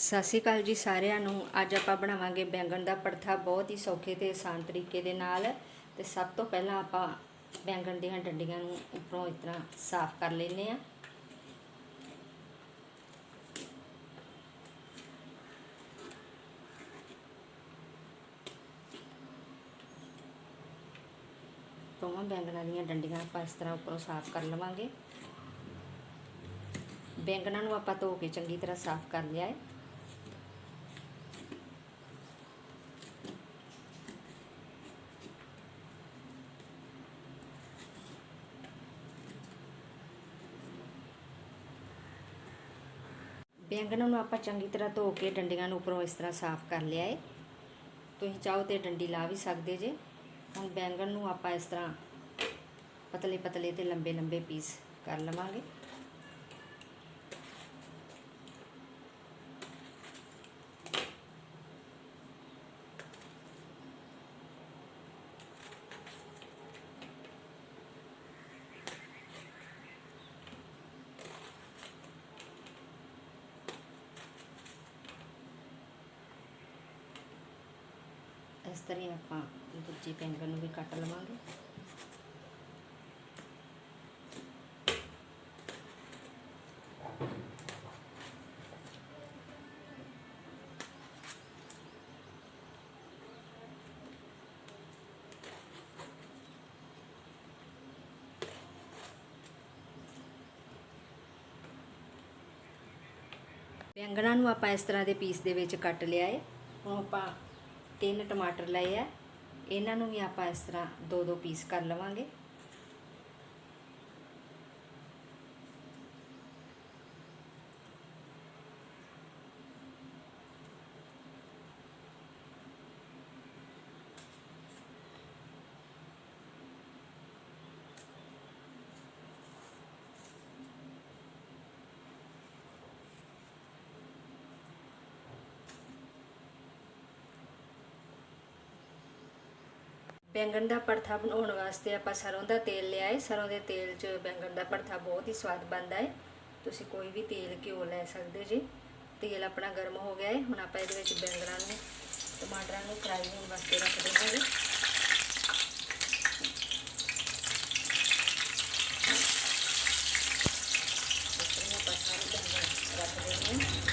ਸਤਿ ਸ਼੍ਰੀ ਅਕਾਲ ਜੀ ਸਾਰਿਆਂ ਨੂੰ। ਅੱਜ ਆਪਾਂ ਬਣਾਵਾਂਗੇ ਬੈਂਗਣ ਦਾ ਪਰਥਾ ਬਹੁਤ ਹੀ ਸੌਖੇ ਤੇ ਆਸਾਨ ਤਰੀਕੇ ਦੇ ਨਾਲ। ਤੇ ਸਭ ਤੋਂ ਪਹਿਲਾਂ ਆਪਾਂ ਬੈਂਗਣ ਦੀਆਂ ਡੰਡੀਆਂ ਨੂੰ ਉੱਪਰੋਂ ਇਸ ਤਰ੍ਹਾਂ ਸਾਫ਼ ਕਰ ਲੈਨੇ ਆ ਦੋਵਾਂ ਬੈਂਗਣਾਂ ਦੀਆਂ ਡੰਡੀਆਂ ਆਪਾਂ ਇਸ ਤਰ੍ਹਾਂ ਉੱਪਰੋਂ ਸਾਫ਼ ਕਰ ਲਵਾਂਗੇ। ਬੈਂਗਣਾਂ ਨੂੰ ਆਪਾਂ ਧੋ ਕੇ ਚੰਗੀ ਤਰ੍ਹਾਂ ਸਾਫ਼ ਕਰ ਲਿਆ ਹੈ। ਬੈਂਗਣਾਂ ਨੂੰ ਆਪਾਂ ਚੰਗੀ ਤਰ੍ਹਾਂ ਧੋ ਕੇ ਡੰਡੀਆਂ ਨੂੰ ਉੱਪਰੋਂ ਇਸ ਤਰ੍ਹਾਂ ਸਾਫ਼ ਕਰ ਲਿਆ ਏ। ਤੁਸੀਂ ਚਾਹੋ ਤੇ ਡੰਡੀ ਲਾ ਵੀ ਸਕਦੇ ਜੇ। ਹੁਣ ਬੈਂਗਣ ਨੂੰ ਆਪਾਂ ਇਸ ਤਰ੍ਹਾਂ ਪਤਲੇ ਪਤਲੇ ਤੇ ਲੰਬੇ ਲੰਬੇ ਪੀਸ ਕਰ ਲਵਾਂਗੇ। ਇਸ ਤਰ੍ਹਾਂ ਹੀ ਆਪਾਂ ਦੂਜੀ ਬੈਂਗਣ ਨੂੰ ਵੀ ਕੱਟ ਲਵਾਂਗੇ। ਬੈਂਗਣਾਂ ਨੂੰ ਆਪਾਂ ਇਸ ਤਰ੍ਹਾਂ ਦੇ ਪੀਸ ਦੇ ਵਿੱਚ ਕੱਟ ਲਿਆ ਹੈ ਹੁਣ ਆਪਾਂ ਤਿੰਨ ਟਮਾਟਰ ਲਏ ਆ। ਇਹਨਾਂ ਨੂੰ ਵੀ ਆਪਾਂ ਇਸ ਤਰ੍ਹਾਂ ਦੋ ਦੋ ਪੀਸ ਕਰ ਲਵਾਂਗੇ। ਬੈਂਗਣ ਦਾ ਪੜਥਾ ਬਣਾਉਣ ਵਾਸਤੇ ਆਪਾਂ ਸਰੋਂ ਦਾ ਤੇਲ ਲਿਆ ਹੈ ਸਰੋਂ ਦੇ ਤੇਲ 'ਚ ਬੈਂਗਣ ਦਾ ਪੜਥਾ ਬਹੁਤ ਹੀ ਸਵਾਦ ਬਣਦਾ ਹੈ। ਤੁਸੀਂ ਕੋਈ ਵੀ ਤੇਲ ਘਿਓ ਲੈ ਸਕਦੇ ਜੀ। ਤੇਲ ਆਪਣਾ ਗਰਮ ਹੋ ਗਿਆ ਹੈ। ਹੁਣ ਆਪਾਂ ਇਹਦੇ ਵਿੱਚ ਬੈਂਗਣਾਂ ਨੂੰ, ਟਮਾਟਰਾਂ ਨੂੰ ਫਰਾਈ ਹੋਣ ਵਾਸਤੇ ਰੱਖ ਦੇਵਾਂਗੇ ਇਸ ਤਰ੍ਹਾਂ ਆਪਾਂ ਸਾਰੇ ਬੈਂਗਣ ਰੱਖ ਦੇਣੇ ਹਾਂ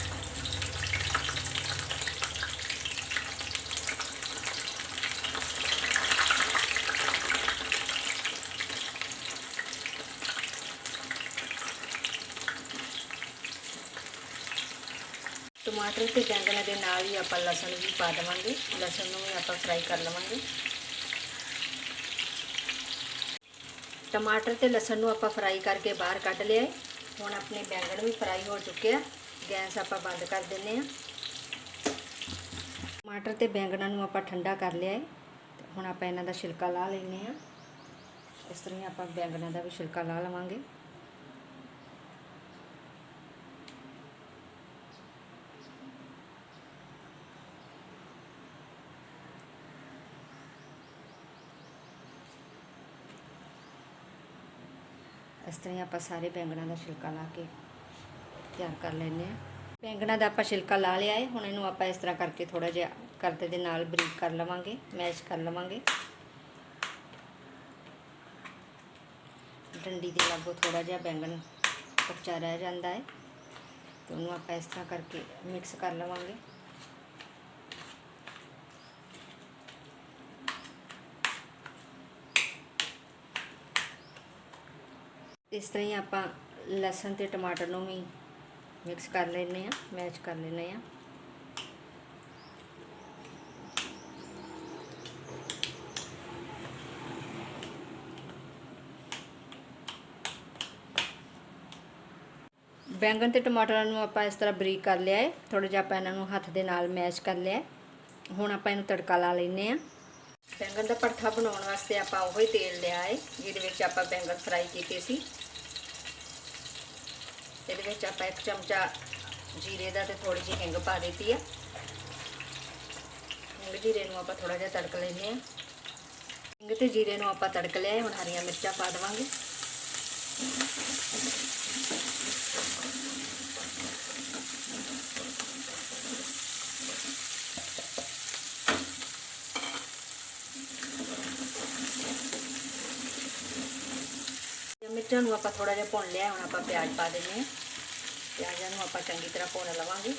ਟਮਾਟਰ ਤੇ ਬੈਂਗਣਾਂ ਦੇ ਨਾਲ ਹੀ ਆਪਾਂ ਲਸਣ ਵੀ ਪਾ ਦੇਵਾਂਗੇ। ਲਸਣ ਨੂੰ ਵੀ ਆਪਾਂ ਫਰਾਈ ਕਰ ਲਵਾਂਗੇ। ਟਮਾਟਰ ਤੇ ਲਸਣ ਨੂੰ ਆਪਾਂ ਫਰਾਈ ਕਰਕੇ ਬਾਹਰ ਕੱਢ ਲਿਆ ਹੁਣ ਆਪਣੇ ਬੈਂਗਣ ਵੀ ਫਰਾਈ ਹੋ ਚੁੱਕੇ ਆ। ਗੈਸ ਆਪਾਂ ਬੰਦ ਕਰ ਦਿੰਨੇ ਆ ਟਮਾਟਰ ਤੇ ਬੈਂਗਣਾਂ ਨੂੰ ਆਪਾਂ ਠੰਡਾ ਕਰ ਲਿਆ ਹੈ। ਹੁਣ ਆਪਾਂ ਇਹਨਾਂ ਦਾ ਛਿਲਕਾ ਲਾ ਲੈਨੇ ਆ ਇਸ ਤਰ੍ਹਾਂ ਹੀ ਆਪਾਂ ਬੈਂਗਣਾਂ ਦਾ ਵੀ ਛਿਲਕਾ ਲਾ ਲਵਾਂਗੇ। ਇਸ ਤਰ੍ਹਾਂ ਹੀ ਆਪਾਂ ਸਾਰੇ ਬੈਂਗਣਾ ਦਾ ਛਿਲਕਾ ਲਾ ਕੇ ਤਿਆਰ ਕਰ ਲੈਨੇ ਆ ਬੈਂਗਣਾ ਦਾ ਆਪਾਂ ਛਿਲਕਾ ਲਾ ਲਿਆ ਹੈ। ਹੁਣ ਇਹਨੂੰ ਆਪਾਂ ਇਸ ਤਰ੍ਹਾਂ ਕਰਕੇ ਥੋੜਾ ਜਿਹਾ ਕਰਦੇ ਦੇ ਨਾਲ ਬਰੀਕ ਕਰ ਲਵਾਂਗੇ, ਮੈਸ਼ ਕਰ ਲਵਾਂਗੇ। ਡੰਡੀ ਦੇ ਲਾਗੋ ਥੋੜਾ ਜਿਹਾ ਬੈਂਗਣ ਕੱਚਾ ਰਹਿ ਜਾਂਦਾ ਹੈ। ਤੇ ਉਹਨੂੰ ਆਪਾਂ ਇਸ ਤਰ੍ਹਾਂ ਕਰਕੇ ਮਿਕਸ ਕਰ ਲਵਾਂਗੇ। ਇਸ ਤਰ੍ਹਾਂ ਹੀ ਆਪਾਂ ਲਸਣ ਤੇ ਟਮਾਟਰ ਨੂੰ ਵੀ ਮਿਕਸ ਕਰ ਲੈਨੇ ਆ ਮੈਚ ਕਰ ਲੈਨੇ ਆ ਬੈਂਗਣ ਤੇ ਟਮਾਟਰਾਂ ਨੂੰ ਆਪਾਂ ਇਸ ਤਰ੍ਹਾਂ ਬਰੀਕ ਕਰ ਲਿਆ ਹੈ। ਥੋੜਾ ਜਿਹਾ ਆਪਾਂ ਇਹਨਾਂ ਨੂੰ ਹੱਥ ਦੇ ਨਾਲ ਮੈਸ਼ ਕਰ ਲਿਆ ਹੁਣ ਆਪਾਂ ਇਹਨੂੰ ਤੜਕਾ ਲਾ ਲੈਨੇ ਆ ਬੈਂਗਣ ਦਾ ਪਰਥਾ ਬਣਾਉਣ ਵਾਸਤੇ ਆਪਾਂ ਉਹੀ ਤੇਲ ਲਿਆ ਹੈ, ਜਿਹਦੇ ਵਿੱਚ ਆਪਾਂ ਬੈਂਗਣ ਫਰਾਈ ਕੀਤੇ ਸੀ। ਇਹਦੇ ਵਿੱਚ ਆਪਾਂ ਇੱਕ ਚਮਚਾ ਜੀਰੇ ਦਾ ਤੇ ਥੋੜੀ ਜਿਹੀ ਹਿੰਗ ਪਾ ਦਿੱਤੀ ਆ। ਹਿੰਗ ਜੀਰੇ ਨੂੰ ਆਪਾਂ ਥੋੜਾ ਜਿਹਾ ਤੜਕ ਲੈਂਦੇ ਆ ਹਿੰਗ ਤੇ ਜੀਰੇ ਨੂੰ ਆਪਾਂ ਤੜਕ ਲਿਆ ਹੁਣ ਹਰੀਆਂ ਮਿਰਚਾਂ ਪਾ ਦੇਵਾਂਗੇ। ਮਿਰਚਾਂ ਨੂੰ ਆਪਾਂ ਥੋੜਾ ਜਿਹਾ ਭੁੰਨ ਲਿਆ ਹੁਣ ਆਪਾਂ ਪਿਆਜ਼ ਪਾ ਦਿੰਦੇ ਹਾਂ ਪਿਆਜ਼ਾਂ ਨੂੰ ਆਪਾਂ ਚੰਗੀ ਤਰ੍ਹਾਂ ਭੁੰਨ ਲਵਾਂਗੇ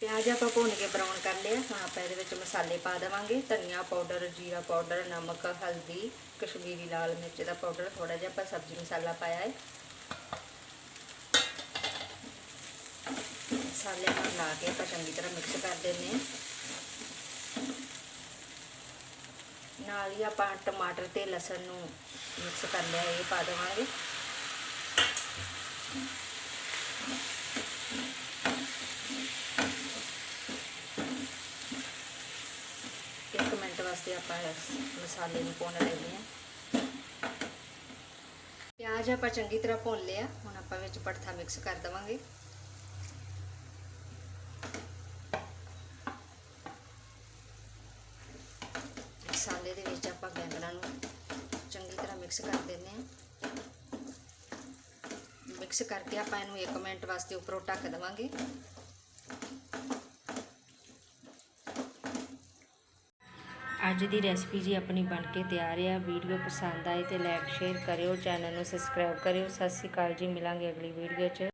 ਪਿਆਜ਼ ਆਪਾਂ ਭੁੰਨ ਕੇ ਬਰਾਊਨ ਕਰ ਲਿਆ ਹੁਣ ਆਪਾਂ ਇਹਦੇ ਵਿੱਚ ਮਸਾਲੇ ਪਾ ਦੇਵਾਂਗੇ ਧਨੀਆ ਪਾਊਡਰ ਜੀਰਾ ਪਾਊਡਰ ਨਮਕ ਹਲਦੀ ਕਸ਼ਮੀਰੀ ਲਾਲ ਮਿਰਚ ਦਾ ਪਾਊਡਰ ਥੋੜਾ ਜਿਹਾ ਆਪਾਂ ਸਬਜ਼ੀ ਮਸਾਲਾ ਪਾਇਆ ਹੈ ਮਸਾਲੇ ਨੂੰ ਲਾ ਕੇ ਆਪਾਂ ਚੰਗੀ ਤਰ੍ਹਾਂ ਮਿਕਸ ਕਰ ਦਿੰਦੇ ਹਾਂ। ਨਾਲ ਹੀ ਆਪਾਂ ਟਮਾਟਰ ਤੇ ਲਸਣ ਨੂੰ ਮਿਕਸ ਕਰ ਲਿਆ, ਇਹ ਪਾ ਦੇਵਾਂਗੇ। ਇੱਕ ਮਿੰਟ ਵਾਸਤੇ ਆਪਾਂ ਮਸਾਲੇ ਨੂੰ ਭੁੰਨ ਲੈਂਦੇ ਹਾਂ। ਪਿਆਜ਼ ਆਪਾਂ ਚੰਗੀ ਤਰ੍ਹਾਂ ਭੁੰਨ ਲਿਆ, ਹੁਣ ਆਪਾਂ ਵਿੱਚ ਪੜਥਾ ਮਿਕਸ ਕਰ ਦੇਵਾਂਗੇ। ਮਸਾਲੇ ਦੇ ਵਿੱਚ ਆਪਾਂ ਬੈਂਗਣਾਂ ਨੂੰ ਚੰਗੀ ਤਰ੍ਹਾਂ ਮਿਕਸ ਕਰ ਦਿੰਦੇ ਹਾਂ। ਮਿਕਸ ਕਰਕੇ ਆਪਾਂ ਇਹਨੂੰ 1 ਮਿੰਟ ਵਾਸਤੇ ਉੱਪਰੋਂ ਢੱਕ ਦੇਵਾਂਗੇ। ਅੱਜ ਦੀ ਰੈਸਪੀ ਜੀ ਆਪਣੀ ਬਣ ਕੇ ਤਿਆਰ ਆ ਵੀਡੀਓ ਪਸੰਦ ਆਏ ਤੇ ਲਾਈਕ ਸ਼ੇਅਰ ਕਰਿਓ ਚੈਨਲ ਨੂੰ ਸਬਸਕ੍ਰਾਈਬ ਕਰਿਓ। ਸਤਿ ਸ਼੍ਰੀ ਅਕਾਲ ਜੀ, ਮਿਲਾਂਗੇ ਅਗਲੀ ਵੀਡੀਓ 'ਚ।